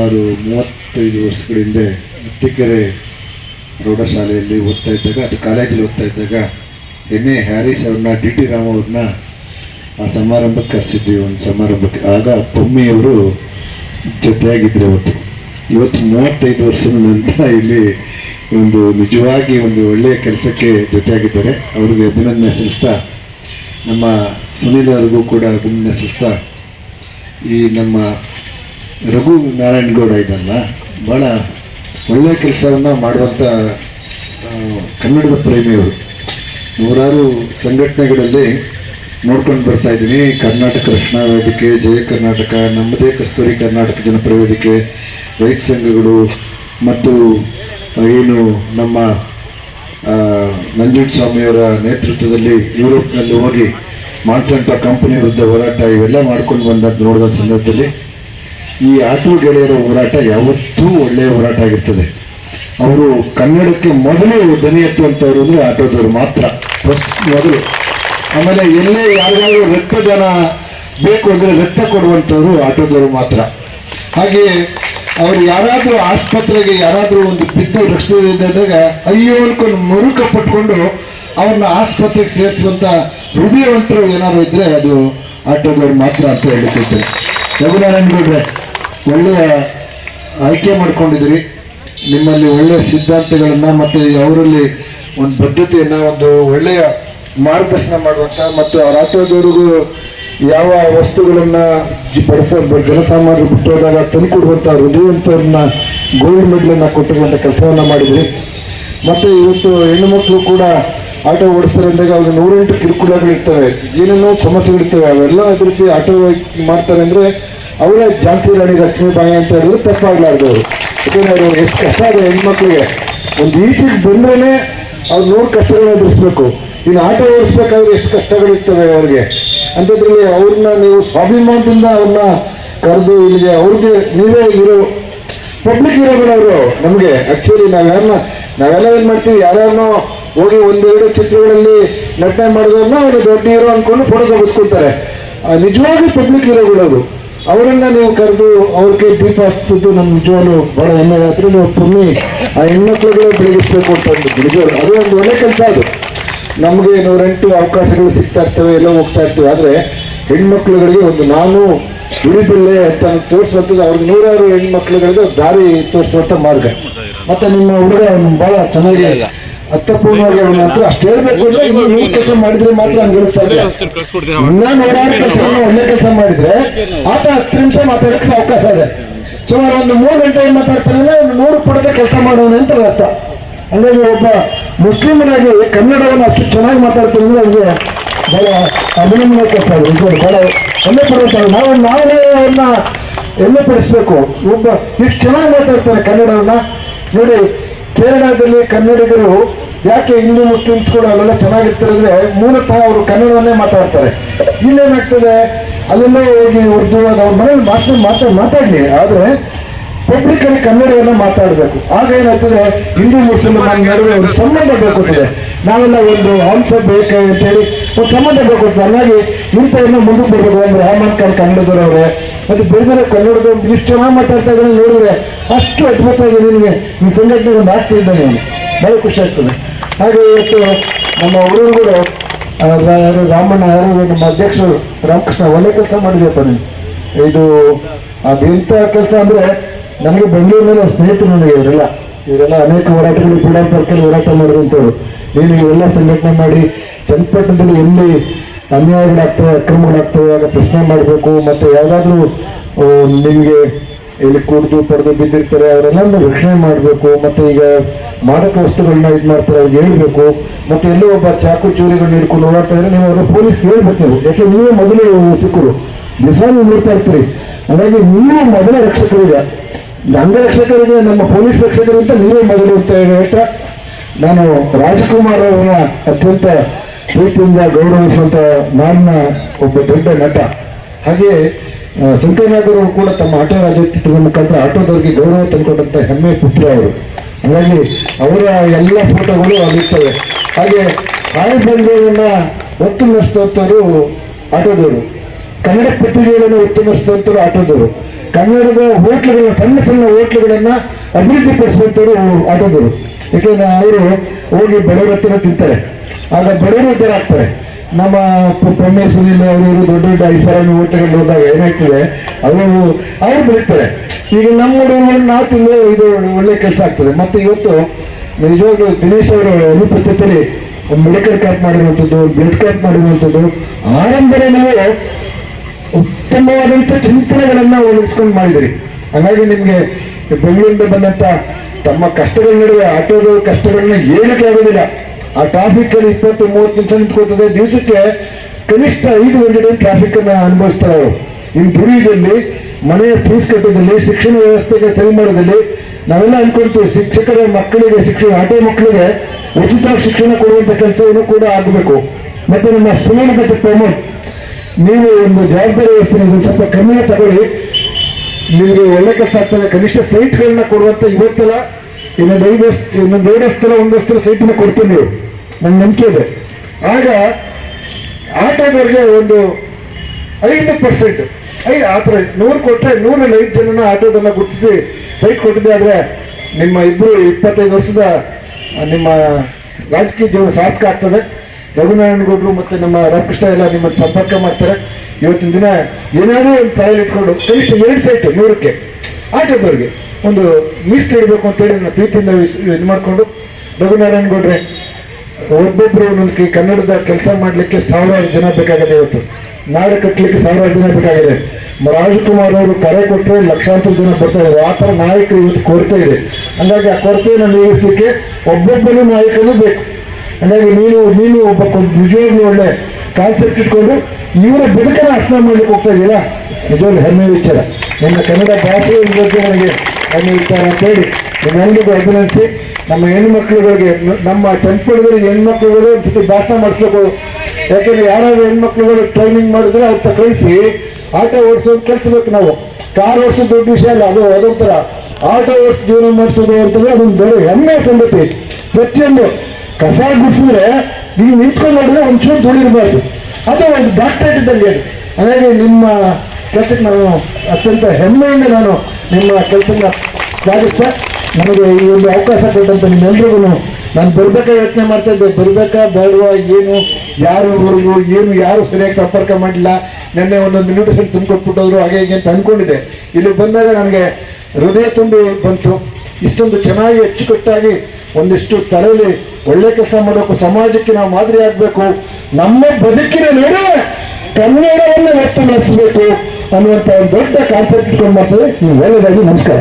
ಸುಮಾರು ಮೂವತ್ತೈದು ವರ್ಷಗಳ ಹಿಂದೆ ಅತ್ತಿಕೆರೆ ಪ್ರೌಢಶಾಲೆಯಲ್ಲಿ ಓದ್ತಾ ಇದ್ದಾಗ, ಅದು ಕಾಲೇಜಲ್ಲಿ ಓದ್ತಾ ಇದ್ದಾಗ ಎನ್ ಎ ಹ್ಯಾರಿಸ್ ಅವ್ರನ್ನ, ಡಿ ಟಿ ರಾಮ್ ಅವ್ರನ್ನ ಆ ಸಮಾರಂಭಕ್ಕೆ ಕರೆಸಿದ್ವಿ, ಒಂದು ಸಮಾರಂಭಕ್ಕೆ. ಆಗ ಪೊಮ್ಮಿಯವರು ಜೊತೆಯಾಗಿದ್ದರು ಅವತ್ತು ಇವತ್ತು ಮೂವತ್ತೈದು ವರ್ಷದ ನಂತರ ಇಲ್ಲಿ ಒಂದು ನಿಜವಾಗಿ ಒಂದು ಒಳ್ಳೆಯ ಕೆಲಸಕ್ಕೆ ಜೊತೆಯಾಗಿದ್ದಾರೆ. ಅವ್ರಿಗೆ ಅಭಿನಂದನೆ ಸಲ್ಲಿಸ್ತಾ, ನಮ್ಮ ಸುನೀಲ್ ಅವ್ರಿಗೂ ಕೂಡ ಅಭಿನಂದನೆ ಸಲ್ಲಿಸ್ತಾ, ಈ ನಮ್ಮ ರಘು ನಾರಾಯಣಗೌಡ ಇದಲ್ಲ ಭಾಳ ಒಳ್ಳೆಯ ಕೆಲಸವನ್ನು ಮಾಡುವಂಥ ಕನ್ನಡದ ಪ್ರೇಮಿಯವರು. ನೂರಾರು ಸಂಘಟನೆಗಳಲ್ಲಿ ನೋಡ್ಕೊಂಡು ಬರ್ತಾ ಇದ್ದೀನಿ. ಕರ್ನಾಟಕ ರಕ್ಷಣಾ ವೇದಿಕೆ ಜಯ ಕರ್ನಾಟಕ, ನಮ್ಮದೇ ಕಸ್ತೂರಿ ಕರ್ನಾಟಕ ಜನಪರ ವೇದಿಕೆ, ರೈತ ಸಂಘಗಳು ಮತ್ತು ಏನು ನಮ್ಮ ನಂಜುಂಡ ಸ್ವಾಮಿಯವರ ನೇತೃತ್ವದಲ್ಲಿ ಯುರೋಪ್ನಲ್ಲಿ ಹೋಗಿ ಮಾನ್ಸಂಟ ಕಂಪನಿ ವಿರುದ್ಧ ಹೋರಾಟ ಇವೆಲ್ಲ ಮಾಡ್ಕೊಂಡು ಬಂದದ್ದು ನೋಡಿದ ಸಂದರ್ಭದಲ್ಲಿ. ಈ ಆಟೋ ಗೆಳೆಯರ ಹೋರಾಟ ಯಾವತ್ತೂ ಒಳ್ಳೆಯ ಹೋರಾಟ ಆಗಿರ್ತದೆ. ಅವರು ಕನ್ನಡಕ್ಕೆ ಮೊದಲೇ ದನಿ ಎತ್ತುವಂಥವ್ರು ಅಂದರೆ ಆಟೋದವರು ಮಾತ್ರ. ಫಸ್ಟ್ ಮೊದಲು. ಆಮೇಲೆ ಎಲ್ಲೇ ಯಾರಿಗಾದ್ರೂ ರಕ್ತದಾನ ಬೇಕು ಅಂದರೆ ರಕ್ತ ಕೊಡುವಂಥವ್ರು ಆಟೋದವರು ಮಾತ್ರ. ಹಾಗೆಯೇ ಅವ್ರು ಯಾರಾದರೂ ಆಸ್ಪತ್ರೆಗೆ ಯಾರಾದರೂ ಒಂದು ಬಿದ್ದು ರಕ್ಷಿಸಿದಾಗ ಅಯ್ಯೋ ಅನ್ಕೊಂಡು ಮರುಕ ಪಟ್ಕೊಂಡು ಅವ್ರನ್ನ ಆಸ್ಪತ್ರೆಗೆ ಸೇರಿಸುವಂಥ ಹೃದಯವಂತರು ಏನಾದ್ರು ಇದ್ರೆ ಅದು ಆಟೋದವ್ರು ಮಾತ್ರ ಅಂತ ಹೇಳಿದ್ದೇನೆ ರಘುನಾರಾಯಣ ಗೌಡ್ರೆ ಒಳ್ಳೆಯ ಆಯ್ಕೆ ಮಾಡ್ಕೊಂಡಿದ್ದೀರಿ. ನಿಮ್ಮಲ್ಲಿ ಒಳ್ಳೆಯ ಸಿದ್ಧಾಂತಗಳನ್ನು ಮತ್ತು ಅವರಲ್ಲಿ ಒಂದು ಬದ್ಧತೆಯನ್ನು, ಒಂದು ಒಳ್ಳೆಯ ಮಾರ್ಗದರ್ಶನ ಮಾಡುವಂಥ ಮತ್ತು ಅವ್ರ ಆಟೋದವ್ರಿಗೂ ಯಾವ ವಸ್ತುಗಳನ್ನು ಬಡಸ ಜನಸಾಮಾನ್ಯರು ಬಿಟ್ಟು ಹೋದಾಗ ತಂದುಕೊಡುವಂಥ ಹೃದಯವಂತರನ್ನ ಗೋಲ್ಡ್ ಮೆಡಲನ್ನು ಕೊಟ್ಟಿರುವಂಥ ಕೆಲಸವನ್ನು ಮಾಡಿದ್ರಿ. ಮತ್ತು ಇವತ್ತು ಹೆಣ್ಣು ಮಕ್ಕಳು ಕೂಡ ಆಟೋ ಓಡಿಸ್ತಾರೆ ಅಂದಾಗ ಅವ್ರಿಗೆ ನೂರೆಂಟು ಕಿರುಕುಳಗಳಿರ್ತವೆ. ಏನೇನೋ ಸಮಸ್ಯೆಗಳಿರ್ತವೆ, ಅವೆಲ್ಲ ಎದುರಿಸಿ ಆಟೋ ಮಾಡ್ತಾರೆ ಅಂದರೆ ಅವರೇ ಝಾನ್ಸಿ ರಾಣಿ ಲಕ್ಷ್ಮೀಬಾಯಿ ಅಂತ ಹೇಳಿದ್ರು, ತಪ್ಪಾಗ್ಲಾರ್ದು. ಯಾಕಂದ್ರೆ ಅವರು ಎಷ್ಟು ಕಷ್ಟ ಇದೆ ಹೆಣ್ಮಕ್ಳಿಗೆ. ಒಂದು ಈಚೆಗೆ ಬಂದ್ರೇ ಅವ್ರು ನೂರು ಕಷ್ಟಗಳನ್ನ ಎದುರಿಸ್ಬೇಕು. ಇನ್ನು ಆಟೋ ಓಡಿಸ್ಬೇಕಾದ್ರೆ ಎಷ್ಟು ಕಷ್ಟಗಳಿರ್ತವೆ ಅವ್ರಿಗೆ. ಅಂಥದ್ರಲ್ಲಿ ಅವ್ರನ್ನ ನೀವು ಸ್ವಾಭಿಮಾನದಿಂದ ಅವ್ರನ್ನ ಕರೆದು ಇಲ್ಲಿಗೆ ಅವ್ರಿಗೆ ನೀವೇ ಇರೋ ಪಬ್ಲಿಕ್ ಹೀರೋಗಳವರು ನಮಗೆ. ಆಕ್ಚುಲಿ ನಾವ್ಯಾರನ್ನ ನಾವೆಲ್ಲ ಏನು ಮಾಡ್ತೀವಿ, ಯಾರ್ಯಾರನೋ ಹೋಗಿ ಒಂದೆರಡು ಚಿತ್ರಗಳಲ್ಲಿ ನಟನೆ ಮಾಡಿದವ್ರನ್ನ ಅವರು ದೊಡ್ಡ ಹೀರೋ ಅಂದ್ಕೊಂಡು ಫೋಟೋ ತೆಗೆಸ್ಕೊಳ್ತಾರೆ. ನಿಜವಾಗಿ ಪಬ್ಲಿಕ್ ಹೀರೋಗಳವರು. ಅವರನ್ನ ನೀವು ಕರೆದು ಅವ್ರಿಗೆ ದೀಪ ಹಚ್ಚಿದ್ದು ನಮ್ಮ ನಿಜವಾಗ್ಲು ಬಹಳ ಹೆಮ್ಮೆ ಆದರೆ ನಾವು ಪುಣ್ಯ ಆ ಹೆಣ್ಮಕ್ಳುಗಳೇ ಬೆಳಗಿಸ್ಬೇಕು ಅಂತ ಅಂದಿದ್ದು. ನಿಜವಾಗ್ಲು ಅದು ಒಂದು ಒಳ್ಳೆ ಕೆಲಸ ಅದು. ನಮಗೆ ನೂರೆಂಟು ಅವಕಾಶಗಳು ಸಿಗ್ತಾ ಇರ್ತವೆ, ಎಲ್ಲ ಹೋಗ್ತಾ ಇರ್ತವೆ. ಆದರೆ ಹೆಣ್ಮಕ್ಳುಗಳಿಗೆ ಒಂದು ನಾನು ದುಡಿಬಲ್ಲೆ ಅಂತ ತೋರಿಸುವಂಥದ್ದು ಅವ್ರಿಗೆ ನೂರಾರು ಹೆಣ್ಮಕ್ಳುಗಳಿಗೆ ದಾರಿ ತೋರಿಸುವಂಥ ಮಾರ್ಗ. ಮತ್ತೆ ನಿಮ್ಮ ಹುಡುಗ ಭಾಳ ಚೆನ್ನಾಗಿ ಅರ್ಥಪೂರ್ಣವಾಗಿ ಅವನ ಹತ್ರ ಅಷ್ಟು ಹೇಳ್ಬೇಕು ಅಂದ್ರೆ ಕೆಲಸ ಮಾಡಿದ್ರೆ ಮಾತ್ರ ಹಂಗೆ ಸಾಧ್ಯ. ಇನ್ನ ನೂರಾರು ಕೆಲಸಗಳನ್ನ ಒಳ್ಳೆ ಕೆಲಸ ಮಾಡಿದ್ರೆ ಆತ ಹತ್ತು ನಿಮಿಷ ಮಾತಾಡಕ್ಕೆ ಅವಕಾಶ ಇದೆ. ಸುಮಾರು ಒಂದು ಮೂರು ಗಂಟೆ ಏನ್ ಮಾತಾಡ್ತಾನೆ ನೂರು ಪುಟದ ಕೆಲಸ ಮಾಡೋಣ ಅಂತ ಅರ್ಥ. ಹಂಗಾಗಿ ಒಬ್ಬ ಮುಸ್ಲಿಮನಾಗಿ ಕನ್ನಡವನ್ನು ಅಷ್ಟು ಚೆನ್ನಾಗಿ ಮಾತಾಡ್ತಾನೆ ಅಂದ್ರೆ ಅವ್ರಿಗೆ ಬಹಳ ಅಭಿನಂದನೆ ಕೆಲಸ ಇದು ಬಹಳ ಹೆಮ್ಮೆ ಪಡುವಂತ ನಾವು, ನಾವೇ ಅವನ್ನ ಹೆಮ್ಮೆ ಪಡಿಸ್ಬೇಕು. ಒಬ್ಬ ಇಷ್ಟು ಚೆನ್ನಾಗಿ ಮಾತಾಡ್ತಾರೆ ಕನ್ನಡವನ್ನ. ನೋಡಿ, ಕೇರಳದಲ್ಲಿ ಕನ್ನಡಿಗರು ಯಾಕೆ ಹಿಂದೂ ಮುಸ್ಲಿಮ್ಸ್ ಕೂಡ ಅಲ್ಲೆಲ್ಲ ಚೆನ್ನಾಗಿರ್ತಾರೆ ಅಂದರೆ ಮೂಲತಃ ಅವರು ಕನ್ನಡವನ್ನೇ ಮಾತಾಡ್ತಾರೆ. ಇಲ್ಲೇನಾಗ್ತದೆ? ಅಲ್ಲೆಲ್ಲ ಹೋಗಿ ಉರ್ದು ಅದು ಅವ್ರ ಮನೇಲಿ ಮಾತು ಮಾತು ಮಾತಾಡಲಿ ಆದ್ರೆ ಪಬ್ಲಿಕ್ ಅಲ್ಲಿ ಕನ್ನಡವನ್ನ ಮಾತಾಡಬೇಕು. ಆಗ ಏನಾಗ್ತದೆ? ಹಿಂದೂ ಮುಸ್ಲಿಮ್ ನಡುವೆ ಒಂದು ಸಂಬಂಧ ಬೇಕಾಗ್ತದೆ ನಾವೆಲ್ಲ ಒಂದು ಹಂಸ ಬೇಕು ಅಂತೇಳಿ ಒಂದು ಸಂಬಂಧ ಬೇಕಾಗುತ್ತೆ ಹಂಗಾಗಿ ಇಂಥವನ್ನ ಮುಂದಕ್ಕೆ ಬರ್ಬೇಕು ಅಂದ್ರೆ ರಾಮನ್ ಖಾನ್ ಕನ್ನಡದವರವ್ರೆ ಮತ್ತೆ ಬೇರೆ ಬೇರೆ ಕನ್ನಡದ ಇಷ್ಟು ಚೆನ್ನಾಗಿ ಮಾತಾಡ್ತಾ ಇದ್ದಾರೆ ನೋಡಿದ್ರೆ ಅಷ್ಟು ಅದ್ಭುತವಾಗಿದೆ ನಿಮಗೆ ಈ ಸಂಘಟನೆ ಒಂದು ಆಸ್ತಿ ಇದ್ದಾನೆ ಅವನು ಬಹಳ ಖುಷಿ ಆಗ್ತದೆ. ಹಾಗೆ ಇವತ್ತು ನಮ್ಮ ಹುಡುಗರು ಕೂಡ ರಾಮಣ್ಣ, ಯಾರು ನಮ್ಮ ಅಧ್ಯಕ್ಷರು, ರಾಮಕೃಷ್ಣ, ಒಳ್ಳೆ ಕೆಲಸ ಮಾಡಿದೆಯಪ್ಪ ನೀವು ಇದು ಅದೆಂಥ ಕೆಲಸ ಅಂದರೆ ನನಗೆ ಬೆಂಗಳೂರಿನಲ್ಲಿ ಸ್ನೇಹಿತರು ನನಗೆ ಇವರೆಲ್ಲ. ಇವರೆಲ್ಲ ಅನೇಕ ಹೋರಾಟಗಳು ಫ್ರೀಡಂ ಪಾರ್ಕಲ್ಲಿ ಹೋರಾಟ ಮಾಡಿದಂಥವ್ರು ನೀನು ಇವೆಲ್ಲ ಸಂಘಟನೆ ಮಾಡಿ ಚನ್ನಪಟ್ಟಣದಲ್ಲಿ ಎಲ್ಲಿ ಅನ್ಯಾಯಗಳಾಗ್ತವೆ, ಅಕ್ರಮಗಳಾಗ್ತವೆ, ಆಗ ಪ್ರಶ್ನೆ ಮಾಡಬೇಕು, ಮತ್ತು ಯಾವುದಾದ್ರೂ ನಿಮಗೆ ಇಲ್ಲಿ ಕುಡಿದು ಪಡೆದು, ಬಿದ್ದಿರ್ತಾರೆ ಅವರೆಲ್ಲ ರಕ್ಷಣೆ ಮಾಡಬೇಕು, ಮತ್ತೆ ಈಗ ಮಾದಕ ವಸ್ತುಗಳನ್ನ ಇದು ಮಾಡ್ತಾರೆ, ಅವ್ರಿಗೆ ಹೇಳ್ಬೇಕು, ಮತ್ತೆ ಎಲ್ಲೋ ಒಬ್ಬ ಚಾಕು ಚೂರಿಗಳನ್ನ ಹಿಡ್ಕೊಂಡು ಓಡಾಡ್ತಾ ಇದ್ರೆ ನೀವು ಪೊಲೀಸ್ ಹೇಳ್ಬೇಕು ನೀವು. ಯಾಕೆ ನೀವೇ ಮೊದಲು ಸಿಕ್ಕರು ದಿವಸ ನೀವು ನೋಡ್ತಾ ಇರ್ತೀರಿ. ಹಾಗಾಗಿ ನೀವು ಮೊದಲ ರಕ್ಷಕರಿಗೆ, ಅಂಗರಕ್ಷಕರಿಗೆ, ನಮ್ಮ ಪೊಲೀಸ್ ರಕ್ಷಕರಿಗಿಂತ ನೀವೇ ಮೊದಲು ಅಂತ ಹೇಳ್ತಾ, ನಾನು ರಾಜ್ಕುಮಾರ್ ಅವರ ಅತ್ಯಂತ ಪ್ರೀತಿಯಿಂದ ಗೌರವಿಸುವಂತ ನಾಡಿನ ಒಬ್ಬ ದೊಡ್ಡ ನಟ. ಹಾಗೆ ಸಂಕಯ್ಯನಾಗರು ಕೂಡ ತಮ್ಮ ಆಟೋ ರಾಜ್ಯೋತ್ಸವದ ಮುಖಾಂತರ ಆಟೋದವರಿಗೆ ಗೌರವ ತಂದುಕೊಟ್ಟಂತ ಹೆಮ್ಮೆ ಪುತ್ರ ಅವರು. ಹಾಗಾಗಿ ಅವರ ಎಲ್ಲ ಫೋಟೋಗಳು ಆಗುತ್ತವೆ ಹಾಗೆ ಕಾಯಿ ಒತ್ತು ಉತ್ತಮಿಸಿದಂಥವ್ರು ಆಟೋದವರು. ಕನ್ನಡ ಪತ್ರಿಕೆಗಳನ್ನು ಉತ್ತಮಿಸಿದಂಥವ್ರು ಆಟೋದವರು. ಕನ್ನಡದ ಹೋಟ್ಲುಗಳನ್ನ ಸಣ್ಣ ಸಣ್ಣ ಹೋಟ್ಲುಗಳನ್ನ ಅಭಿವೃದ್ಧಿ ಪಡಿಸುವಂತವರು ಆಟೋದವರು. ಯಾಕೆಂದ್ರೆ ಅವರು ಹೋಗಿ ಬಡವರ ಹತ್ತಿರ ತಿಂತಾರೆ. ಆಗ ಬಡವರು ಹತ್ತಿರ ಆಗ್ತಾರೆ ನಮ್ಮ ಪ್ರಮೇಶ್ ಸುನಿಲ್ ಅವರು ದೊಡ್ಡ ದೊಡ್ಡ ಐಸಾರಾಮಿ ಓಟ್ಕೊಂಡು ಹೋದಾಗ ಏನಾಗ್ತದೆ? ಅವರು ಅವ್ರು ಬೆಳೀತಾರೆ. ಈಗ ನಮ್ಮ ಹುಡುಗರು ನಾವು ತಿಂದು ಇದು ಒಳ್ಳೆ ಕೆಲಸ ಆಗ್ತದೆ. ಮತ್ತೆ ಇವತ್ತು ನಿಜವಾಗ್ಲೂ ದಿನೇಶ್ ಅವರ ಅನುಪಸ್ಥಿತಿಯಲ್ಲಿ ಮೆಡಿಕಲ್ ಕ್ಯಾಂಪ್ ಮಾಡಿರುವಂಥದ್ದು ಬ್ಲಡ್ ಕ್ಯಾಂಪ್ ಮಾಡಿರುವಂಥದ್ದು ಆರಂಭನೇ ನಾವು ಉತ್ತಮವಾದಂಥ ಚಿಂತನೆಗಳನ್ನ ಒದಗಿಸ್ಕೊಂಡು ಮಾಡಿದಿರಿ ಹಾಗಾಗಿ ನಿಮಗೆ ಬೆಂಗಳೂರಿಂದ ಬಂದಂತ ತಮ್ಮ ಕಷ್ಟಗಳ ನಡುವೆ ಆಟೋದ ಕಷ್ಟಗಳನ್ನ ಏನಕ್ಕೆ ಆಗೋದಿಲ್ಲ. ಆ ಟ್ರಾಫಿಕ್ ಅಲ್ಲಿ ಇಪ್ಪತ್ತು, ಮೂವತ್ತು ನಿಮಿಷ ನಿಂತ್ಕೋತದೆ ದಿವಸಕ್ಕೆ ಕನಿಷ್ಠ ಐದು ಗಂಟೆ ಟ್ರಾಫಿಕ್ ಅನ್ನ ಅನುಭವಿಸ್ತಾರೆ ಅವರು. ಇನ್ನು ದುಡಿಯೋದಲ್ಲಿ ಮನೆಯ ಫೀಸ್ ಕಟ್ಟೋದಲ್ಲಿ ಶಿಕ್ಷಣ ವ್ಯವಸ್ಥೆಗೆ ಸರಿ ಮಾಡೋದಲ್ಲಿ ನಾವೆಲ್ಲ ಅನ್ಕೊಂತೀವಿ, ಶಿಕ್ಷಕರ ಮಕ್ಕಳಿಗೆ ಶಿಕ್ಷಣ ಆಟೋ ಮಕ್ಕಳಿಗೆ ಉಚಿತ ಶಿಕ್ಷಣ ಕೊಡುವಂತ ಕೆಲಸವನ್ನು ಕೂಡ ಆಗಬೇಕು. ಮತ್ತೆ ನಮ್ಮ ಸುಮಾರು ಮತ್ತು ಪ್ರಮೋದ್ ನೀವು ಒಂದು ಜವಾಬ್ದಾರಿ ವ್ಯವಸ್ಥೆ ಸ್ವಲ್ಪ ಕಮ್ಮಿ ತಗೊಳ್ಳಿ. ನಿಮಗೆ ಒಳ್ಳೆ ಕೆಲಸ ಆಗ್ತದೆ. ಕನಿಷ್ಠ ಸೈಟ್ಗಳನ್ನ ಕೊಡುವಂತ ಇವತ್ತೆಲ್ಲ ಇನ್ನೊಂದು ಐದು ವರ್ಷ ಇನ್ನೊಂದು ಒಂದು ಕೊಡ್ತೀನಿ ಸೈಟನ್ನ ಕೊಡ್ತೀವಿ ನೀವು ನನ್ನ ನಂಬಿಕೆ ಇದೆ. ಆಗ ಆಟೋದವ್ರಿಗೆ ಒಂದು ಐದು ಪರ್ಸೆಂಟ್ ಐ, ಆ ಥರ ನೂರು ಕೊಟ್ಟರೆ ನೂರಲ್ಲಿ ಐದು ಜನನ ಆಟೋದನ್ನ ಗುರುತಿಸಿ ಸೈಟ್ ಕೊಟ್ಟಿದ್ದೆ. ಆದರೆ ನಿಮ್ಮ ಇಬ್ಬರು ಇಪ್ಪತ್ತೈದು ವರ್ಷದ ನಿಮ್ಮ ರಾಜಕೀಯ ಜೀವನ ಸಾರ್ಥಕ ಆಗ್ತದೆ. ರಘುನಾರಾಯಣ ಗೌಡರು ಮತ್ತೆ ನಮ್ಮ ರಾಮಕೃಷ್ಣ ಎಲ್ಲ ನಿಮ್ಮ ಸಂಪರ್ಕ ಮಾಡ್ತಾರೆ. ಇವತ್ತಿನ ದಿನ ಏನಾದರೂ ಒಂದು ಸಾಯಲ್ ಇಟ್ಕೊಂಡು ಕನಿಷ್ಠ ಎರಡು ಸೈಟ್ ನೂರಕ್ಕೆ ಆಟೋದವ್ರಿಗೆ. ಒಂದು ಮೀಸಲು ಇಡಬೇಕು ಅಂತೇಳಿ ನನ್ನ ಪ್ರೀತಿಯಿಂದ ಇದು ಮಾಡಿಕೊಂಡು ರಘುನಾರಾಯಣ ಗೌಡ್ರೆ ಒಬ್ಬೊಬ್ಬರು ನನಗೆ ಕನ್ನಡದ ಕೆಲಸ ಮಾಡಲಿಕ್ಕೆ ಸಾವಿರಾರು ಜನ ಬೇಕಾಗಿದೆ ಇವತ್ತು. ನಾಡು ಕಟ್ಟಲಿಕ್ಕೆ ಸಾವಿರಾರು ಜನ ಬೇಕಾಗಿದೆ. ರಾಜಕುಮಾರ್ ಅವರು ಕರೆ ಕೊಟ್ಟರೆ ಲಕ್ಷಾಂತರ ಜನ ಬರ್ತಾ ಇದ್ದಾರೆ ಆ ಥರ ನಾಯಕರು ಇವತ್ತು ಕೊರತೆ ಇದೆ. ಹಾಗಾಗಿ ಆ ಕೊರತೆಯನ್ನು ನೀಗಿಸ್ಲಿಕ್ಕೆ ಒಬ್ಬೊಬ್ಬರು ನಾಯಕರು ಬೇಕು. ಹಾಗಾಗಿ ನೀನು ನೀನು ಒಬ್ಬ ನಿಜವಾಗ್ಲೂ ಒಳ್ಳೆ ಕಾನ್ಸೆಪ್ಟ್ ಇಟ್ಕೊಂಡು ಇವರ ಬದುಕನ್ನು ಹಸನ ಮಾಡ್ಲಿಕ್ಕೆ ಹೋಗ್ತಾ ಇದೆಯಲ್ಲ? ನಿಜವಾಗ್ಲೂ ಹೆಮ್ಮೆಯ ವಿಚಾರ. ನನ್ನ ಕನ್ನಡ ಭಾಷೆಯ ಬಗ್ಗೆ ನನಗೆ ಹೆಮ್ಮೆ ವಿಚಾರ ಅಂತೇಳಿ ನಿಮ್ಮೆಲ್ಲರಿಗೂ ಅಭಿನಂದಿಸಿ. ನಮ್ಮ ಹೆಣ್ಮಕ್ಳುಗಳಿಗೆ, ನಮ್ಮ ಚನ್ನಪಟ್ಟಣದಲ್ಲಿ ಹೆಣ್ಮಕ್ಳುಗಳು ಜೊತೆ ಭಾಷಣ ಮಾಡಿಸ್ಬೇಕು. ಯಾಕಂದ್ರೆ ಯಾರಾದ್ರೂ ಹೆಣ್ಮಕ್ಳುಗಳು ಟ್ರೈನಿಂಗ್ ಮಾಡಿದ್ರೆ ಅವ್ರ ಕಳಿಸಿ. ಆಟೋ ಓಡಿಸೋದು ಕಲಿಸ್ಬೇಕು ನಾವು. ಕಾರ್ ಓಡಿಸೋದು ದೊಡ್ಡ ವಿಷಯ ಅಲ್ಲ, ಅದು ಅದೊಂಥರ. ಆಟೋ ಓಡಿಸಿ ಜೀವನ ಮಾಡಿಸೋದು ಅಂತಂದ್ರೆ ಅದೊಂದು ದೊಡ್ಡ ಹೆಮ್ಮೆ ಸಂಗತಿ. ಪ್ರತಿಯೊಂದು ಕಸ ಗುಡಿಸಿದ್ರೆ ನೀವು ನಿಂತ್ಕೊಂಡು ನೋಡಿದ್ರೆ ಒಂಚೂರು ದುಡಿರಬಾರ್ದು. ಅದು ಒಂದು ಡಾಕ್ಟರೇಟ್ ಇದ್ದಂಗೆ ಹಾಗಾಗಿ ನಿಮ್ಮ ಕೆಲಸಕ್ಕೆ ನಾನು ಅತ್ಯಂತ ಹೆಮ್ಮೆಯಿಂದ ನಾನು ನಿಮ್ಮ ಕೆಲಸನ ಶ್ಲಾಘಿಸ್ತಾ ನನಗೆ ಈ ಒಂದು ಅವಕಾಶ ಕೊಟ್ಟಂತ ನಿಮ್ಮೆಲ್ಲರಿಗೂ ನಾನು ಬರ್ಬೇಕಾ ಯೋಚನೆ ಮಾಡ್ತಾ ಇದ್ದೆ. ಬರ್ಬೇಕಾ, ಬೇಡವಾ, ಏನು, ಯಾರು ಊರಿಗೂ ಏನು, ಯಾರು ಸರಿಯಾಗಿ ಸಂಪರ್ಕ ಮಾಡಿಲ್ಲ ನಿನ್ನೆ ಒಂದೊಂದು ಇನ್ವಿಟೇಷನ್ ತುಂಬಿಕೊಟ್ಬಿಟ್ಟೋದ್ರು, ಹಾಗೆ ಹೀಗೆ ಅಂತ ಅನ್ಕೊಂಡಿದೆ ಇಲ್ಲಿ ಬಂದಾಗ ನನಗೆ ಹೃದಯ ತುಂಬಿ ಬಂತು. ಇಷ್ಟೊಂದು ಚೆನ್ನಾಗಿ ಅಚ್ಚುಕಟ್ಟಾಗಿ ಒಂದಿಷ್ಟು ತಲೆಯಲ್ಲಿ ಒಳ್ಳೆ ಕೆಲಸ ಮಾಡಬೇಕು ಸಮಾಜಕ್ಕೆ ನಾವು ಮಾದರಿ ಆಗಬೇಕು. ನಮ್ಮ ಬದುಕಿನ ಮೇಲೆ ಕನ್ನಡವನ್ನು ವ್ಯಕ್ತ ನಡೆಸಬೇಕು ಅನ್ನುವಂಥ ದೊಡ್ಡ ಕಾನ್ಸೆಪ್ಟ್ ಇಟ್ಕೊಂಡು ಮಾಡ್ತೇವೆ ನೀವು ಒಳ್ಳೆಯದಾಗಿ ನಮಸ್ಕಾರ.